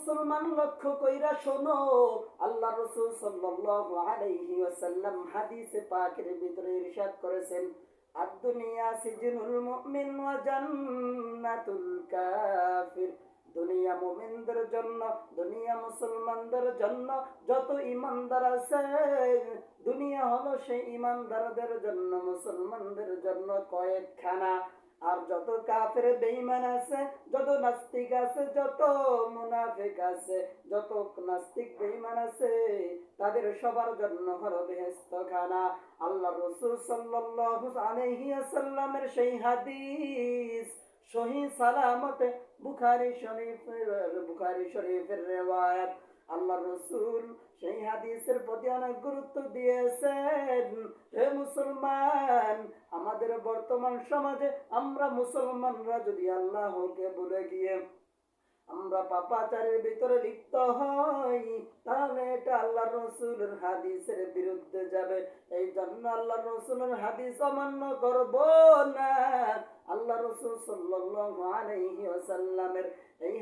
মুসলমান লক্ষ্য কইরা শোনো, আল্লাহ রসুল সাল্লাল্লাহু আলাইহি ওয়াসাল্লাম হাদিসে পাকের ভিতরে ইরশাদ করেছেন, আদ-দুনিয়া সিজনুল মুমিন ওয়া জান্নাতুল কাফির। দুনিয়া মুমিনদের জন্য, দুনিয়া মুসলমানদের জন্য যত ইমানদার আছে, দুনিয়া হলো সেই ইমানদারদের জন্য, মুসলমানদের জন্য কয়েকখানা আর যত কাফের বেঈমান আছে, যত নাস্তিক আছে, যত মুনাফিক আছে, যত নাস্তিক বেঈমান আছে, তাদের সবার জন্য হলো বেহেশত খানা আল্লাহ রাসূল সাল্লাল্লাহু আলাইহি ওয়াসাল্লামের সেই হাদিস, সহি সালামতে বুখারী শরীফের বুখারী শরীফের রিওয়ায়াত। আল্লাহ রসুল সেই হাদিসের প্রতি অনেক গুরুত্ব দিয়েছেন। হে মুসলমান আমাদের বর্তমান সমাজে আমরা মুসলমানরা যদি আল্লাহকে বলে গিয়ে আমরা পাপাচারের ভিতরে লিপ্ত হই, তাহলে এটা আল্লাহ রসুলের হাদিসের বিরুদ্ধে যাবে। এই জন্য আল্লাহ রসুলের হাদিস অমান্য করব না। আল্লাহ রসুল সাল্লাল্লাহু আলাইহি ওয়াসাল্লামের এই